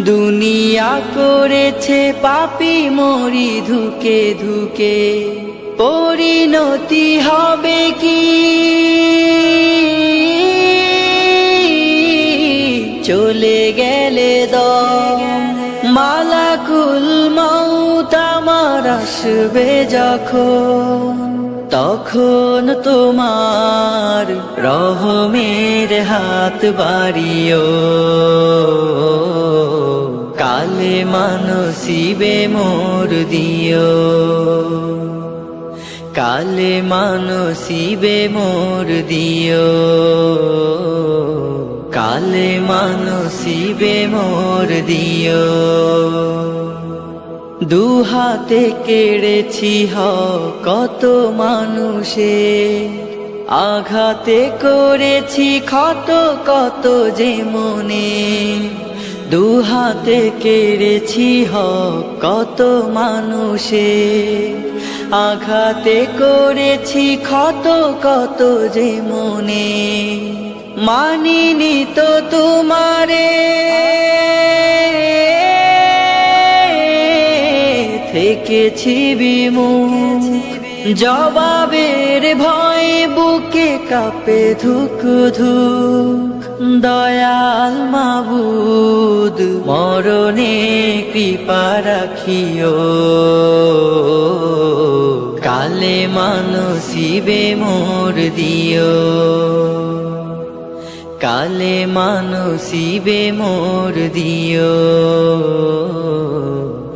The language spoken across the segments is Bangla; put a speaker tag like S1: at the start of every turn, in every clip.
S1: দুনিয়া করেছে পাপি মরি ধুকে ধুকে। পরিণতি হবে কি? চলে গেলে মালাকুল মৌত আমার আসবে যখন। তখন তোমার রহমের হাত বাড়িও। মানসিবে মোর দিও। কালে মানসিবে মোর দিও। কালে মানসিবে মোর দিও। দু হাতে কেড়েছি হ কত মানুষে আঘাতে করেছি ক্ষত কত যে মনে। দু হাতে কেড়েছি হ কত মানুষে আঘাতে করেছি ক্ষত, কত যে মনে। মানিনি তো তোমারে। থেকেছি বিমুখ। জবাবের ভয় বুকে কাপে ধুক ধুক, দয়াল মাবুদ, মরণে কৃপা রাখিও। কালে মানসিবে মোর দিও। কালে মানসিবে মোর দিও।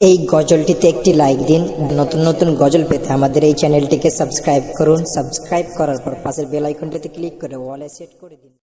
S2: এই গজলটিতে একটি লাইক দিন নতুন নতুন গজল পেতে আমাদের এই চ্যানেলটিকে সাবস্ক্রাইব করুন। সাবস্ক্রাইব করার পর পাশের বেল আইকনটিতে ক্লিক করে ওয়ালে সেট করে দিন।